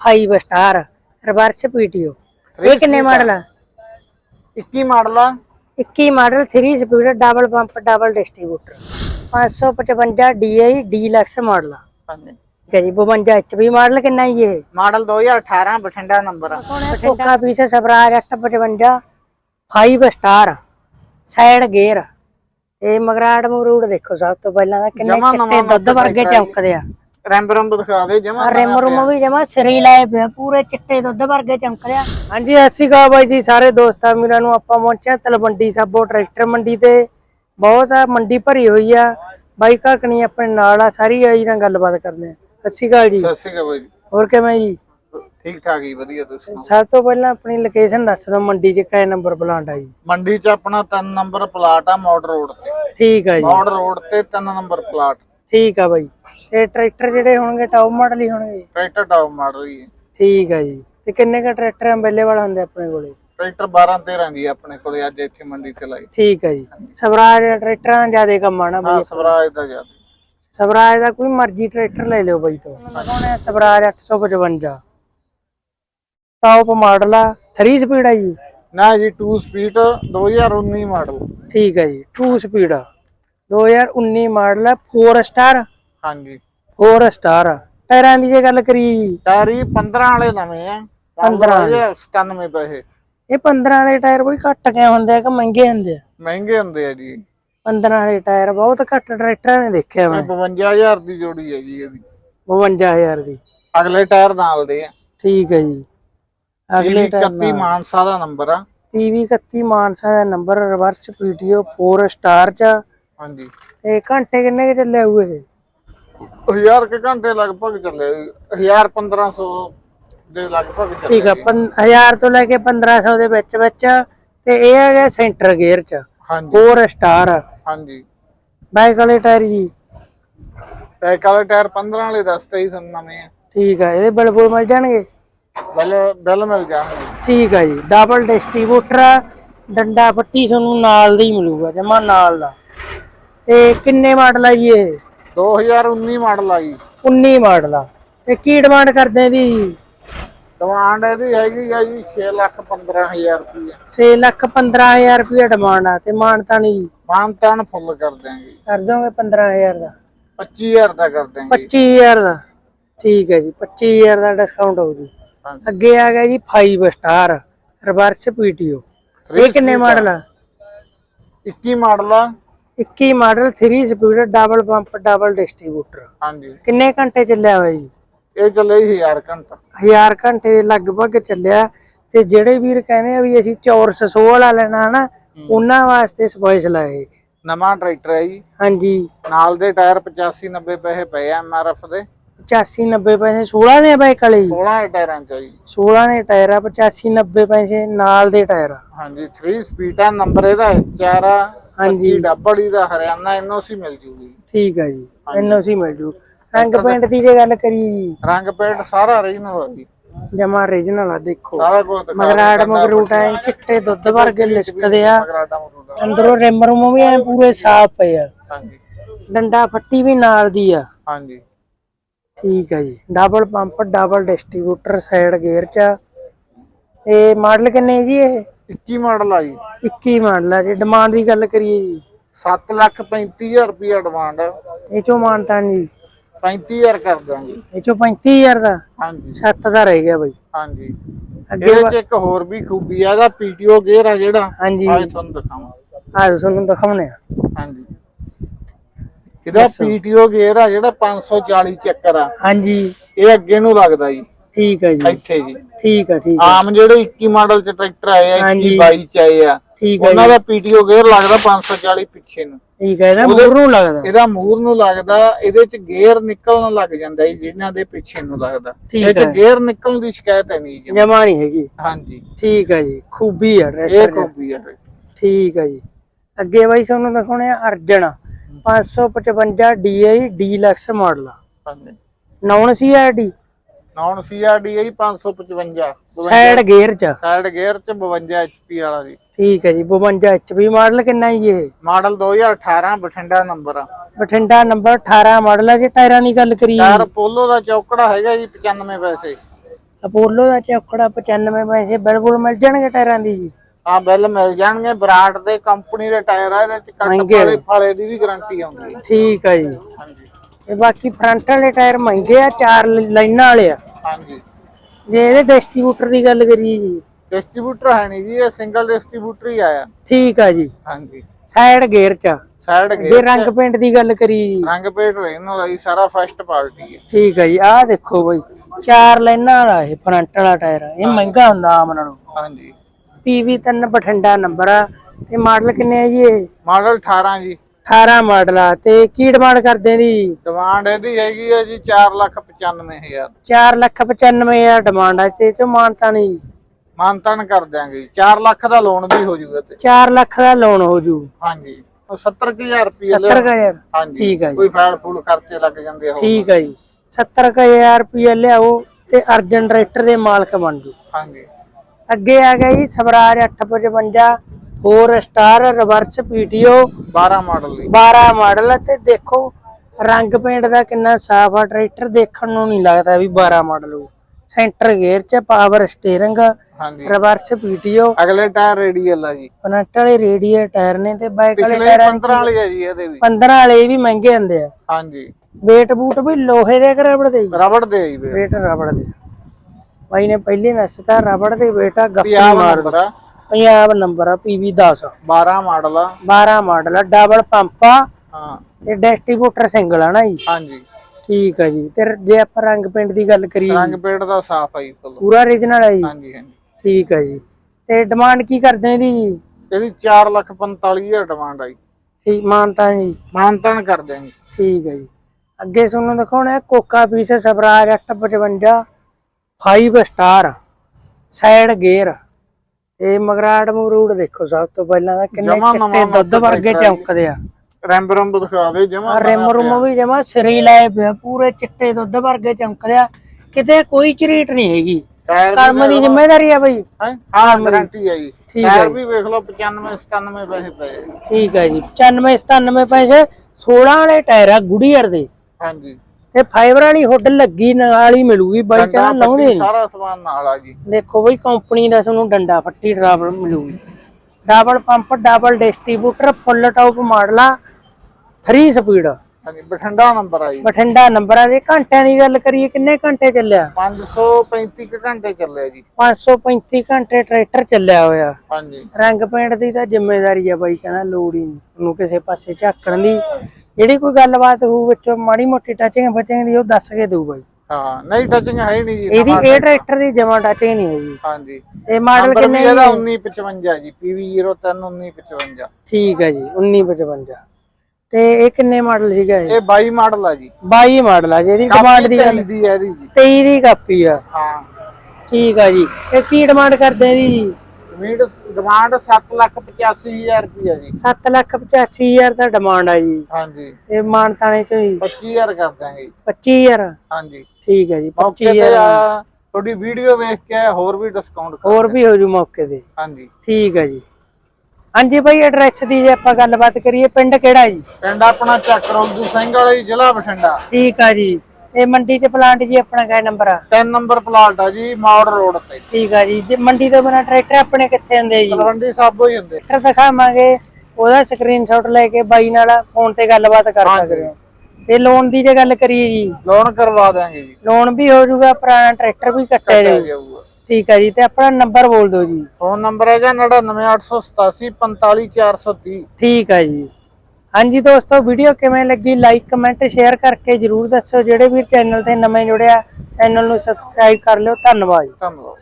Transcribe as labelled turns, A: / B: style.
A: 5 star reverse PTO. ਇਹ ਕਿੰਨੇ model ਆ?
B: 21 ਮਾਡਲ ਆ?
A: 21 model 3 speed double pump double distributor 555 DI deluxe model ਆ।
B: ਹਾਂਜੀ।
A: ਠੀਕ ਹੈ ਜੀ 52 HP ਮਾਡਲ ਕਿੰਨਾ ਜੀ ਇਹ?
B: ਮਾਡਲ 2018 ਬਠਿੰਡਾ ਨੰਬਰ ਆ।
A: ਕੋਕਾ piece Swaraj 855 5 star side gear ਇਹ ਮਗਰਾੜ ਮਗਰੂੜ ਦੇਖੋ ਸਭ ਤੋਂ ਪਹਿਲਾਂ ਤਾਂ ਕਿੰਨੇ
B: ਜਮਾਂ
A: ਚਿੱਟੇ
B: ਨਵਾਂ
A: ਦੁੱਧ ਵਰਗੇ ਚਮਕਦੇ ਆ।
B: ਰੈਂਬ ਰੰਬ ਦਿਖਾ ਦੇ ਜਮਾ
A: ਆ ਰਿਮ ਰੁਮ ਵੀ ਜਮਾ ਸਿਰੇ ਲਾਏ ਪਿਆ ਪੂਰੇ ਚਿੱਟੇ ਦੁੱਧ ਵਰਗੇ ਚਮਕਦੇ ਆ ਹਾਂਜੀ ਸਤਿ ਸ਼੍ਰੀ ਅਕਾਲ ਬਾਈ ਜੀ ਸਾਰੇ ਦੋਸਤਾਂ ਵੀਰਾਂ ਨੂੰ ਆਪਾਂ ਪਹੁੰਚਿਆ ਤਲਵੰਡੀ ਸਾਬੋ ਟਰੈਕਟਰ ਮੰਡੀ ਤੇ। ਬਹੁਤ ਆ ਮੰਡੀ ਭਰੀ ਹੋਈ ਆ। ਬਾਈ ਕਾਕਣੀ ਆਪਣੇ ਨਾਲ ਆ ਸਾਰੀ ਆਈ ਨਾਲ ਗੱਲਬਾਤ ਕਰਦੇ ਆ ਸਤਿ ਸ਼੍ਰੀ ਅਕਾਲ ਜੀ।
B: ਸਤਿ ਸ਼੍ਰੀ ਅਕਾਲ ਬਾਈ ਜੀ।
A: ਹੋਰ ਕਿਵੇਂ ਜੀ?
B: ਠੀਕ ਠਾਕ ਹੀ ਵਧੀਆ ਤੁਸੀਂ
A: ਸਭ ਤੋਂ ਪਹਿਲਾਂ ਆਪਣੀ ਲੋਕੇਸ਼ਨ ਦੱਸ ਦਿਓ ਮੰਡੀ 'ਚ ਕਿਹੜੇ ਨੰਬਰ ਪਲਾਂਟ ਆ ਜੀ?
B: ਮੰਡੀ 'ਚ ਆਪਣਾ 3 ਨੰਬਰ ਪਲਾਟ ਆ ਮੌੜ ਰੋਡ ਤੇ।
A: ਠੀਕ ਆ ਜੀ।
B: ਮੌੜ ਰੋਡ ਤੇ 3 ਨੰਬਰ ਪਲਾਟ।
A: ਠੀਕ ਆ ਬਾਈ। ਤੇ ਟਰੈਕਟਰ ਜਿਹੜੇ ਹੋਣਗੇ ਟੌਪ ਮਾਡਲ ਹੀ ਹੋਣਗੇ? ਜੀ?
B: ਟਰੈਕਟਰ ਟਾਪ ਮਾਡਲ ਹੀ ਹੈ।
A: ਠੀਕ ਆ ਜੀ। ਤੇ ਕਿੰਨੇ ਕ ਟਰੈਕਟਰ ਅਵੇਲੇਬਲ ਹੁੰਦੇ ਆਪਣੇ ਕੋਲੇ?
B: ਟਰੈਕਟਰ 12 13 ਦੀ ਆਪਣੇ ਕੋਲੇ ਅੱਜ ਇੱਥੇ ਮੰਡੀ ਤੇ ਲਾਈ।
A: ਠੀਕ ਆ ਜੀ। ਸਵਰਾਜ ਟਰੈਕਟਰਾਂ ਦਾ ਜ਼ਿਆਦਾ ਕੰਮ ਆਣਾ
B: ਹਾਂ
A: ਬਾਈ?
B: ਸਵਰਾਜ ਦਾ ਜ਼ਿਆਦਾ।
A: ਸਵਰਾਜ ਦਾ ਕੋਈ ਮਰਜ਼ੀ ਟਰੈਕਟਰ ਲੈ ਲਿਓ ਬਾਈ ਤੋਂ। ਲਗਾਉਣੇ ਸਵਰਾਜ 855 ਟੌਪ ਮਾਡਲ ਆ। 3 ਸਪੀਡ ਆ ਜੀ?
B: ਨਾ ਜੀ 2 ਸਪੀਡ 2019 ਮਾਡਲ
A: ਠੀਕ ਆ ਜੀ। 2 ਸਪੀਡ 2019 ਮਾਡਲ ਆ 4 ਸਟਾਰ
B: ਹਾਂਜੀ।
A: 4 ਸਟਾਰ ਟਾਇਰਾਂ ਦੀ ਜੇ ਗੱਲ ਕਰੀਏ ਜੀ।
B: ਟਾਇਰ ਹੀ 15 ਵਾਲੇ ਨਵੇਂ ਆ। 15 97 ਪੈਸੇ।
A: ਇਹ 15 ਵਾਲੇ ਟਾਇਰ ਕੋਈ ਘੱਟ ਕਿਉਂ ਹੁੰਦੇ ਆ ਕਿ ਮਹਿੰਗੇ ਹੁੰਦੇ ਆ?
B: ਮਹਿੰਗੇ ਹੁੰਦੇ ਆ ਜੀ।
A: 15 ਵਾਲੇ ਟਾਇਰ ਬਹੁਤ ਘੱਟ ਟਰੈਕਟਰਾਂ ਨੇ ਦੇਖਿਆ ਮੈਂ
B: 52000 ਦੀ ਜੋੜੀ ਹੈ ਜੀ ਇਹਦੀ।
A: 52000 ਦੀ।
B: ਅਗਲੇ ਟਾਇਰ ਨਾਲ ਦੇ ਆ।
A: ਠੀਕ ਹੈ ਜੀ। ਅਗਲੇ
B: ਇਹ 31 ਮਾਨਸਾ ਦਾ ਨੰਬਰ ਆ।
A: ਪੀਵੀ 31 ਮਾਨਸਾ ਦਾ ਨੰਬਰ ਰਿਵਰਸ ਪੀਟੀਓ 4 ਸਟਾਰ ਚ।
B: ਹਾਂਜੀ।
A: ਤੇ ਘੰਟੇ ਕਿੰਨੇ ਕੁ ਚੱਲੇ ਹੋਏ ਇਹ?
B: ਹਜ਼ਾਰ ਕੇ ਘੰਟੇ ਲਗਭਗ ਚੱਲੇ 1000 1500 ਦੇ ਲਗਭਗ ਚੱਲੇ
A: ਠੀਕ ਆ 1000 ਤੋਂ ਲੈ ਕੇ 1500 ਦੇ ਵਿੱਚ ਵਿੱਚ ਤੇ ਇਹ ਹੈਗਾ ਸੈਂਟਰ ਗੇਅਰ ਚ।
B: ਹਾਂਜੀ।
A: 4 ਸਟਾਰ
B: ਹਾਂਜੀ।
A: ਬਾਈਕ ਵਾਲੇ ਟਾਇਰ ਜੀ?
B: ਪੈਕ ਵਾਲੇ ਟਾਇਰ 15 ਵਾਲੇ ਦੱਸਤੇ ਹੀ ਤੁਹਾਨੂੰ ਨਵੇਂ। ਆ
A: ਠੀਕ ਆ ਇਹਦੇ ਬਿਲ ਬੁਲ ਮਿਲ ਜਾਣਗੇ?
B: ਬਿੱਲ ਬਿੱਲ ਮਿਲ ਜਾਣਗੇ।
A: ਠੀਕ ਆ ਜੀ ਡਬਲ ਡਿਸਟ੍ਰੀਬਿਊਟਰ ਡੰਡਾ ਪੱਟੀ ਤੁਹਾਨੂੰ ਨਾਲ ਦਾ ਹੀ ਮਿਲੂਗਾ ਜਮਾ ਨਾਲ ਦਾ। ਤੇ ਕਿੰਨੇ ਮਾਡਲ ਆ ਜੀ ਇਹ?
B: 2019 ਮਾਡਲ ਆ ਜੀ।
A: 19 ਮਾਡਲ ਆ। ਤੇ ਕੀ ਡਿਮਾਂਡ ਕਰਦੇ ਆ ਦੀ
B: ਡਿਮਾਂਡ ਇਹਦੀ ਹੈਗੀ ਆ ਜੀ 6 ਲੱਖ 15000 ਰੁਪਏ
A: 6 ਲੱਖ 15000 ਰੁਪਏ ਡਿਮਾਂਡ ਆ ਤੇ ਮਾਨਤਾ ਨਹੀਂ।
B: ਮਾਨਤਾਨ ਫੁੱਲ ਕਰ ਦਿਆਂਗੇ।
A: ਕਰ ਦੋਗੇ 15000 ਦਾ?
B: 25000 ਦਾ ਕਰ ਦਿਆਂਗੇ।
A: 25000 ਦਾ। ਠੀਕ ਹੈ ਜੀ 25000 ਦਾ ਡਿਸਕਾਊਂਟ ਹੋਊ ਜੀ। ਅੱਗੇ ਆ ਗਿਆ ਜੀ 5 ਸਟਾਰ ਰਿਵਰਸ ਪੀਟੀਓ ਇਹ ਕਿੰਨੇ ਮਾਡਲ ਆ?
B: 21 ਮਾਡਲ ਆ।
A: 21 model 3 speed double pump double distributor
B: ਹਾਂਜੀ।
A: ਕਿੰਨੇ ਘੰਟੇ ਚੱਲਿਆ ਹੋਇਆ ਜੀ?
B: ਇਹ ਚੱਲੇ 1000 ਘੰਟਾ।
A: 1000 ਘੰਟੇ ਦੇ ਲਗਭਗ ਚੱਲਿਆ। ਤੇ ਜਿਹੜੇ ਵੀਰ ਕਹਿੰਦੇ ਆ ਵੀ ਅਸੀਂ ਚੌਰਸ ਸੌ ਵਾਲਾ ਲੈਣਾ ਹਨਾ ਉਹਨਾਂ ਵਾਸਤੇ ਸਪੈਸ਼ਲ ਆ ਇਹ।
B: ਨਵਾਂ ਟਰੈਕਟਰ ਹੈ ਜੀ।
A: ਹਾਂਜੀ।
B: ਨਾਲ ਦੇ ਟਾਇਰ 85 90 ਪੈਸੇ ਪਏ ਆ ਐਮਆਰਐਫ ਦੇ।
A: 85 90 ਪੈਸੇ 16 ਦੇ ਬਾਈਕ ਵਾਲੇ ਜੀ?
B: 16 ਦੇ ਟਾਇਰਾਂ ਚ ਜੀ।
A: 16 ਦੇ ਟਾਇਰ ਆ 85 90 ਪੈਸੇ ਨਾਲ ਦੇ ਟਾਇਰ ਆ।
B: ਹਾਂਜੀ 3 ਸਪੀਡ ਆ ਨੰਬਰ ਇਹਦਾ ਆ
A: ਹਾਂਜੀ।
B: ਡੱਬਲ ਹੀ ਦਾ ਹਰਿਆਣਾ ਐਨਓਸੀ ਮਿਲ ਜੂਗੀ।
A: ਠੀਕ ਆ ਜੀ ਐਨਓਸੀ ਮਿਲ ਜੂ। ਰੰਗ ਪੇਂਟ ਦੀ ਜੇ ਗੱਲ ਕਰੀਏ ਜੀ।
B: ਰੰਗ ਪੇਂਟ ਸਾਰਾ ਰੀਜਨਲ ਆ ਜੀ।
A: ਜਮਾ origignal ਆ ਦੇਖੋ।
B: ਸਾਰਾ ਕੁਝ
A: ਮਗਰਾੜ ਮਗਰੂਟ ਐ ਚਿੱਟੇ ਦੁੱਧ ਵਰਗੇ ਲਿਸ਼ਕਦੇ ਆ। ਅੰਦਰੋਂ ਰਿਮ ਰੁਮ ਵੀ ਐ ਪੂਰੇ ਸਾਫ਼ ਪਏ ਆ।
B: ਹਾਂਜੀ।
A: ਡੰਡਾ ਫੱਟੀ ਵੀ ਨਾਲ ਦੀ ਆ।
B: ਹਾਂਜੀ।
A: ਠੀਕ ਹੈ ਜੀ। Double pump double distributor side gear ਚ। ਇਹ ਮਾਡਲ ਕਿੰਨੇ ਜੀ ਇਹ?
B: 21 ਮਾਡਲ ਆ ਜੀ।
A: 21 ਮਾਡਲ ਆ ਜੇ। ਡਿਮਾਂਡ ਦੀ ਗੱਲ ਕਰੀਏ ਜੀ।
B: 7 ਲੱਖ 35000 ਰੁਪਏ ਡਿਮਾਂਡ
A: ਇਹ ਚੋਂ ਮਾਨਤਾ ਜੀ
B: 35000 ਕਰ ਦਾਂਗੇ
A: ਇਹ ਚੋਂ 35000 ਦਾ।
B: ਹਾਂਜੀ।
A: ਸੱਤ ਦਾ ਰਹਿ ਗਿਆ ਬਈ।
B: ਹਾਂਜੀ।
A: ਅੱਗੇ
B: ਇਹਦੇ ਚ ਇੱਕ ਹੋਰ ਵੀ ਖੂਬੀ ਆ ਇਹਦਾ ਪੀਟੀਓ ਗੇਅਰ ਆ ਜਿਹੜਾ।
A: ਹਾਂਜੀ।
B: ਆਏ ਤੁਹਾਨੂੰ ਦਿਖਾਵਾਂ।
A: ਆ ਤੁਹਾਨੂੰ ਦਿਖਾਉਣੇ ਆ।
B: ਹਾਂਜੀ। ਇਹਦਾ ਪੀਟੀਓ ਗੇਅਰ ਆ ਜਿਹੜਾ 540 ਚੱਕਰ ਆ।
A: ਹਾਂਜੀ।
B: ਇਹ ਅੱਗੇ ਨੂੰ ਲੱਗਦਾ ਜੀ।
A: ਠੀਕ ਹੈ ਜੀ।
B: ਇੱਥੇ ਜੀ।
A: ਠੀਕ ਹੈ ਠੀਕ ਹੈ।
B: ਆਮ ਜਿਹੜੇ 21 ਮਾਡਲ ਚ ਟਰੈਕਟਰ ਆਏ ਆ 21
A: ਹਾਂਜੀ।
B: 22 ਚ ਆਏ ਆ
A: ਠੀਕ ਹੈ
B: ਉਹਨਾਂ ਦਾ ਪੀਟੀਓ ਗੇਅਰ ਲੱਗਦਾ 540 ਪਿੱਛੇ ਨੂੰ।
A: ਠੀਕ ਹੈ ਇਹਦਾ ਮੂਰ ਨੂੰ ਲੱਗਦਾ।
B: ਇਹਦਾ ਮੂਰ ਨੂੰ ਲੱਗਦਾ ਇਹਦੇ ਚ ਗੇਅਰ ਨਿਕਲਣ ਲੱਗ ਜਾਂਦਾ ਜੀ ਜਿਹਨਾਂ ਦੇ ਪਿੱਛੇ ਨੂੰ ਲੱਗਦਾ।
A: ਠੀਕ
B: ਇਹ ਚ
A: ਹੈ।
B: ਗੇਅਰ ਨਿਕਲਣ ਦੀ ਸ਼ਿਕਾਇਤ ਹੈ ਨਹੀਂ ਜੀ।
A: ਜਮਾ ਨਹੀਂ ਹੈਗੀ।
B: ਹਾਂਜੀ।
A: ਠੀਕ ਹੈ ਜੀ ਖੂਬੀ ਆ
B: ਇਹ
A: ਟਰੈਕਟਰ ਦੀ।
B: ਖੂਬੀ ਹੈ
A: ਠੀਕ ਹੈ ਜੀ। ਅੱਗੇ ਬਾਈ ਤੁਹਾਨੂੰ ਦਿਖਾਉਣੇ ਆ ਅਰਜਨ। 555 DI deluxe model.
B: ਹਾਂਜੀ।
A: ਨੌਨ
B: ਨੌਨ ਸੀਆਰਡੀ ਹੈ ਜੀ 555
A: ਸਾਈਡ ਗੇਅਰ ਚ?
B: ਸਾਈਡ ਗੇਅਰ ਚ 52 ਐਚਪੀ ਵਾਲਾ ਜੀ।
A: ਠੀਕ ਹੈ ਜੀ 52 HP ਮਾਡਲ ਕਿੰਨਾ ਜੀ ਇਹ?
B: ਮਾਡਲ 2018 ਬਠਿੰਡਾ ਨੰਬਰ ਆ।
A: ਬਠਿੰਡਾ ਨੰਬਰ 18 ਮਾਡਲ ਹੈ ਜੇ ਟਾਇਰਾਂ ਦੀ ਗੱਲ ਕਰੀਏ।
B: ਟਾਇਰ ਪੋਲੋ ਦਾ ਚੌਕੜਾ ਹੈਗਾ ਜੀ 95 ਪੈਸੇ।
A: ਅਪੋਲੋ ਦਾ ਚੌਕੜਾ 95 ਪੈਸੇ ਬਿਲਕੁਲ ਮਿਲ ਜਾਣਗੇ ਟਾਇਰਾਂ ਦੀ ਜੀ?
B: ਆ ਬਿੱਲ ਮਿਲ ਜਾਣਗੇ ਬਰਾਟ ਦੇ ਕੰਪਨੀ ਦੇ ਟਾਇਰ ਆ ਇਹਦੇ ਚ ਕੱਟ ਵਾਲੇ ਫਾਲੇ ਦੀ ਵੀ ਗਾਰੰਟੀ ਆਉਂਦੀ ਹੈ
A: ਠੀਕ ਆ ਜੀ।
B: ਹਾਂਜੀ।
A: ਤੇ ਬਾਕੀ ਫਰੰਟ ਵਾਲੇ ਟਾਇਰ ਮਹਿੰਗੇ ਆ ਚਾਰ ਲਾਈਨਾਂ ਵਾਲੇ ਆ।
B: ਹਾਂਜੀ।
A: ਜੇ ਇਹਦੇ ਡਿਸਟ੍ਰੀਬਿਊਟਰ ਦੀ ਗੱਲ ਕਰੀਏ ਜੀ।
B: ਡਿਸਟ੍ਰੀਬਿਊਟਰ ਹੈ ਨਹੀਂ ਜੀ ਇਹ ਸਿੰਗਲ ਡਿਸਟ੍ਰੀਬਿਊਟਰ ਹੀ ਆਇਆ।
A: ਠੀਕ ਆ ਜੀ।
B: ਹਾਂਜੀ।
A: ਸਾਈਡ ਗੇਅਰ ਚ।
B: ਸਾਈਡ
A: ਜੇ
B: ਗੇ
A: ਰੰਗ ਪੇਂਟ ਦੀ ਗੱਲ ਕਰੀਏ ਜੀ।
B: ਰੰਗ ਪੇਟ ਰਹਿਣ ਵਾਲਾ ਜੀ ਸਾਰਾ ਫਸਟ ਪਾਰਟੀ ਹੈ।
A: ਠੀਕ ਆ ਜੀ ਆਹ ਦੇਖੋ ਬਈ ਚਾਰ ਲਾਈਨਾਂ ਵਾਲਾ ਇਹ ਫਰੰਟ ਵਾਲਾ ਟਾਇਰ ਇਹ ਮਹਿੰਗਾ ਹੁੰਦਾ ਆਮ ਨਾਲੋਂ
B: ਹਾਂਜੀ।
A: PV3 ਬਠਿੰਡਾ ਨੰਬਰ ਆ। ਤੇ ਮਾਡਲ ਕਿੰਨੇ ਆ ਜੀ ਇਹ?
B: ਮਾਡਲ 18 ਜੀ।
A: 18 ਮਾਡਲ ਆ ਤੇ ਕੀ ਡਿਮਾਂਡ ਕਰਦੇ ਦੀ
B: ਡਿਮਾਂਡ ਇਹਦੀ ਹੈਗੀ ਹੈ ਜੀ 495000
A: 4 ਲੱਖ 95 ਹਜ਼ਾਰ ਡਿਮਾਂਡ ਆ ਤੇ ਚੋਂ ਮਾਨਤਾ ਨਹੀਂ।
B: ਮਾਨਤਨ ਕਰ ਦਿਆਂਗੇ ਜੀ। 4 ਲੱਖ ਦਾ ਲੋਨ ਵੀ ਹੋ ਜਾਊਗਾ ਤੇ
A: 4 ਲੱਖ ਦਾ ਲੋਨ ਹੋ ਜੂ।
B: ਹਾਂਜੀ। ਉਹ 70000 ਰੁਪਏ
A: 70 ਕੁ ਹਜ਼ਾਰ?
B: ਹਾਂਜੀ।
A: ਠੀਕ ਆ ਜੀ।
B: ਕੋਈ ਫੈਲ ਫੂਲ ਖਰਚੇ ਲੱਗ ਜਾਂਦੇ ਹੋ
A: ਠੀਕ ਆ ਜੀ। 70 ਕੁ ਹਜ਼ਾਰ ਰੁਪਏ ਲਿਆਓ ਤੇ ਅਰਜਨ ਟਰੈਕਟਰ ਦੇ ਮਾਲਕ ਬਣ ਜੂ।
B: ਹਾਂਜੀ।
A: ਅੱਗੇ ਆ ਗਿਆ ਜੀ Swaraj 855 4 star reverse PTO
B: 12 model ਦੀ।
A: 12 ਮਾਡਲ ਤੇ ਦੇਖੋ ਰੰਗ ਪੇਂਟ ਦਾ ਕਿੰਨਾ ਸਾਫ਼ ਆ ਟਰੈਕਟਰ ਦੇਖਣ ਨੂੰ ਨਹੀਂ ਲੱਗਦਾ ਵੀ 12 ਮਾਡਲ ਹੋ ਸੈਂਟਰ ਗੇਅਰ ਚ ਪਾਵਰ ਸਟੀਅਰਿੰਗ
B: ਹਾਂਜੀ।
A: ਰਿਵਰਸ ਪੀਟੀਓ
B: ਅਗਲੇ ਟਾਇਰ ਰੇਡੀਅਲ ਆ ਜੀ।
A: ਫਰੰਟ ਵਾਲੇ ਰੇਡੀਅਰ ਟਾਇਰ ਨੇ ਤੇ ਬਾਈਕ ਵਾਲੇ ਟਾਇਰਾਂ
B: 15 ਵਾਲੀ ਹੈ ਜੀ ਇਹਦੇ ਵੀ।
A: 15 ਵਾਲੇ ਵੀ ਮਹਿੰਗੇ ਹੁੰਦੇ ਆ।
B: ਹਾਂਜੀ।
A: ਵੇਟ ਬੂਟ ਵੀ ਲੋਹੇ ਦੇ ਰਬੜ ਦੇ ਜੀ?
B: ਰਬੜ ਦੇ ਆ ਜੀ
A: ਵੇਟ ਰਬੜ ਦੇ ਬਾਈ ਨੇ ਪਹਿਲੀ ਦੱਸਤਾ ਰਬੜ ਦੇ ਆ ਗੱਪੀ
B: 50
A: ਮਾਰ
B: ਨੰਬਰ ਆ।
A: ਪੰਜਾਬ ਨੰਬਰ ਆ ਪੀਵੀ 10
B: 12 ਮਾਡਲ ਆ।
A: 12 ਮਾਡਲ ਆ ਡਬਲ ਪੰਪ ਆ
B: ਹਾਂ।
A: ਤੇ ਡਿਸਟ੍ਰੀਬਿਊਟਰ ਸਿੰਗਲ ਆ ਨਾ ਜੀ?
B: ਹਾਂਜੀ।
A: ਠੀਕ ਆ ਜੀ। ਤੇ ਜੇ ਆਪਾਂ ਰੰਗ ਪਿੰਡ ਦੀ ਗੱਲ ਕਰੀਏ
B: ਰੰਗ ਪੇਟ ਦਾ ਸਾਫ਼ ਆ ਜੀ
A: ਪੂਰਾ origignal ਹੈ ਜੀ?
B: ਹਾਂਜੀ ਹਾਂਜੀ।
A: ਠੀਕ ਆ ਜੀ। ਤੇ ਡਿਮਾਂਡ ਕੀ ਕਰਦੇ ਇਹਦੀ ਜੀ?
B: ਇਹਦੀ 445000 ਡਿਮਾਂਡ ਆਈ
A: ਠੀਕ ਮਾਨਤਾ ਜੀ?
B: ਮਾਨਤਨ ਕਰ ਦਿਆਂਗੇ
A: ਠੀਕ ਹੈ ਜੀ। ਅੱਗੇ ਤੁਹਾਨੂੰ ਦਿਖਾਉਣਾ ਕੋਕਾ piece Swaraj 855 5 star side gear ਇਹ ਮਗਰਾੜ ਮਗਰੂੜ ਦੇਖੋ ਸਭ ਤੋਂ ਪਹਿਲਾਂ ਤਾਂ ਕਿੰਨੇ
B: ਜਮਾਂ
A: ਚਿੱਟੇ ਦੁੱਧ ਵਰਗੇ ਚਮਕਦੇ ਆ।
B: ਰੈਂਬ ਰੰਬ ਦਿਖਾ ਦੇ ਜਮਾ
A: ਰਿਮ ਰੁਮ ਵੀ ਜਮਾ ਸਿਰੇ ਲਾਏ ਪਿਆ ਪੂਰੇ ਚਿੱਟੇ ਦੁੱਧ ਵਰਗੇ ਚਮਕਦੇ ਆ। ਕਿਤੇ ਕੋਈ ਝਰੀਟ ਨਹੀਂ ਹੈਗੀ।
B: ਟਾਇਰ
A: ਕਰਮ ਦੀ ਜ਼ਿੰਮੇਵਾਰੀ ਆ ਬਈ।
B: ਹੈ? ਹਾਂ ਗਾਰੰਟੀ ਆ ਜੀ।
A: ਠੀਕ ਹੈ
B: ਟਾਇਰ ਵੀ ਵੇਖ ਲਓ 95 97 ਪੈਸੇ ਪਏ।
A: ਠੀਕ ਹੈ ਜੀ। 95 97 ਪੈਸੇ 16 ਵਾਲੇ ਟਾਇਰ ਆ ਗੁੜੀਅਰ ਦੇ।
B: ਹਾਂਜੀ।
A: ਤੇ ਫਾਈਬਰ ਵਾਲੀ ਹੁੱਡ ਲੱਗੀ ਨਾਲ ਹੀ ਮਿਲੂਗੀ ਬਾਈ ਚਾਹ ਲਾਉਂਦੇ।
B: ਸਾਰਾ ਸਮਾਨ ਨਾਲ ਆ ਜੀ।
A: ਦੇਖੋ ਬਈ ਕੰਪਨੀ ਦਾ ਤੁਹਾਨੂੰ ਡੰਡਾ ਫੱਟੀ ਡਰਾਵਲ ਮਿਲੂਗੀ। Double pump double distributor full top model ਆ 3 ਸਪੀਡ
B: ਹਾਂਜੀ ਬਠਿੰਡਾ ਨੰਬਰ ਆ ਜੀ।
A: ਬਠਿੰਡਾ ਨੰਬਰ ਆ ਜੇ। ਘੰਟਿਆਂ ਦੀ ਗੱਲ ਕਰੀਏ ਕਿੰਨੇ ਘੰਟੇ ਚੱਲਿਆ?
B: 535 ਕੁ ਘੰਟੇ ਚੱਲੇ ਜੀ।
A: 535 ਘੰਟੇ ਟਰੈਕਟਰ ਚੱਲਿਆ ਹੋਇਆ।
B: ਹਾਂਜੀ।
A: ਰੰਗ ਪੇਂਟ ਦੀ ਤਾਂ ਜ਼ਿੰਮੇਵਾਰੀ ਆ ਬਾਈ ਕਹਿੰਦਾ ਲੋੜ ਹੀ ਨਹੀਂ। ਉਹਨੂੰ ਕਿਸੇ ਪਾਸੇ ਝਾਕਣ ਦੀ। ਜਿਹੜੀ ਕੋਈ ਗੱਲਬਾਤ ਹੋਊ ਵਿੱਚੋਂ ਮਾੜੀ ਮੋਟੀ ਟੱਚਿੰਗ ਫਚਿੰਗ ਦੀ ਉਹ ਦੱਸ ਕੇ ਦਊ ਬਾਈ।
B: ਹਾਂ ਨਹੀਂ ਟੱਚਿੰਗ ਹੈ ਹੀ ਨਹੀਂ ਜੀ
A: ਇਹਦੀ ਇਹ ਟਰੈਕਟਰ ਦੀ ਜਮਾ ਟੱਚਿੰਗ ਨਹੀਂ ਹੈਗੀ।
B: ਹਾਂਜੀ।
A: ਇਹ ਮਾਡਲ ਕਿੰਨੇ
B: ਇਹਦਾ 1955 ਜੀ PV03 1955
A: ਠੀਕ ਹੈ ਜੀ 1955 ਤੇ ਇਹ ਕਿੰਨੇ ਮਾਡਲ ਸੀਗਾ ਇਹ?
B: ਇਹ 22 ਮਾਡਲ ਆ ਜੀ।
A: 22 ਮਾਡਲ ਆ ਜਿਹਦੀ ਡਿਮਾਂਡ ਦੀ ਗੱਲ
B: 23 ਦੀ ਹੈ ਇਹਦੀ ਜੀ।
A: 23 ਦੀ ਕਾਪੀ ਆ।
B: ਹਾਂ।
A: ਠੀਕ ਆ ਜੀ। ਇਹ ਕੀ ਡਿਮਾਂਡ ਕਰਦੇ ਜੀ?
B: ਮੀਟ ਡਿਮਾਂਡ 785000 ਰੁਪਏ ਜੀ।
A: 7 ਲੱਖ 85000 ਦਾ ਡਿਮਾਂਡ ਆ ਜੀ।
B: ਹਾਂਜੀ।
A: ਤੇ ਮਾਨਤਾਣੇ ਚੋਂ ਜੀ
B: 25000 ਕਰ ਦਾਂਗੇ ਜੀ।
A: 25000
B: ਹਾਂਜੀ।
A: ਠੀਕ ਹੈ ਜੀ
B: ਮੌਕੇ ਤੇ
A: 25000
B: ਆ ਤੁਹਾਡੀ ਵੀਡੀਓ ਵੇਖ ਕੇ ਹੋਰ ਵੀ ਡਿਸਕਾਊਂਟ
A: ਹੋਰ ਵੀ ਹੋ ਜੂ ਮੌਕੇ ਤੇ।
B: ਹਾਂਜੀ।
A: ਠੀਕ ਹੈ ਜੀ। ਹਾਂਜੀ ਭਾਈ ਐਡਰੈਸ ਦੀ ਜੇ ਆਪਾਂ ਗੱਲਬਾਤ ਕਰੀਏ ਪਿੰਡ ਕਿਹੜਾ ਜੀ?
B: ਪਿੰਡ ਆਪਣਾ ਚੱਕ ਰੋਲਦੂ ਸਿੰਘ ਵਾਲੀ ਜ਼ਿਲ੍ਹਾ ਬਠਿੰਡਾ।
A: ਠੀਕ ਆ ਜੀ। ਤੇ ਮੰਡੀ ਤੇ ਪਲਾਂਟ ਜੀ ਆਪਣਾ ਕਿਹੜਾ ਨੰਬਰ? ਆ
B: 3 ਨੰਬਰ ਪਲਾਟ ਆ ਜੀ ਮੌੜ ਰੋਡ ਤੇ।
A: ਠੀਕ ਆ ਜੀ। ਜੇ ਮੰਡੀ ਤੋਂ ਬਿਨਾ ਟਰੈਕਟਰ ਆਪਣੇ ਕਿੱਥੇ ਹੁੰਦੇ ਜੀ?
B: ਤਲਵੰਡੀ ਸਾਬੋ ਹੀ ਹੁੰਦੇ।
A: ਟਰੈਕਟਰ ਦਿਖਾਵਾਂਗੇ ਉਹਦਾ ਸਕਰੀਨਸ਼ਾਟ ਲੈ ਕੇ ਬਾਈ ਨਾਲ ਫੋਨ ਤੇ ਗੱਲਬਾਤ ਕਰ ਸਕਦੇ ਹੋ। ਤੇ ਲੋਨ ਦੀ ਜੇ ਗੱਲ ਕਰੀਏ ਜੀ
B: ਲੋਨ ਕਰਵਾ ਦਾਂਗੇ ਜੀ।
A: ਲੋਨ ਵੀ ਹੋ ਜਾਊਗਾ ਪੁਰਾਣਾ ਟਰੈਕਟਰ ਵੀ ਕੱਟਿਆ
B: ਜਾਊਗਾ।
A: ਠੀਕ ਹੈ ਜੀ ਤੇ ਆਪਣਾ ਨੰਬਰ ਬੋਲ ਦਿਓ ਜੀ।
B: ਫੋਨ ਨੰਬਰ ਹੈਗਾ 99887 45430
A: ਠੀਕ ਹੈ ਜੀ। ਹਾਂਜੀ ਦੋਸਤੋ ਵੀਡੀਓ ਕਿਵੇਂ ਲੱਗੀ? ਲਾਈਕ ਕਮੈਂਟ ਸ਼ੇਅਰ ਕਰਕੇ ਜਰੂਰ ਦੱਸੋ ਜਿਹੜੇ ਵੀ ਚੈਨਲ ਤੇ ਨਵੇਂ ਜੁੜਿਆ ਚੈਨਲ ਨੂੰ ਸਬਸਕ੍ਰਾਈਬ ਕਰ ਲਿਓ। ਧੰਨਵਾਦ ਜੀ।
B: ਧੰਨਵਾਦ।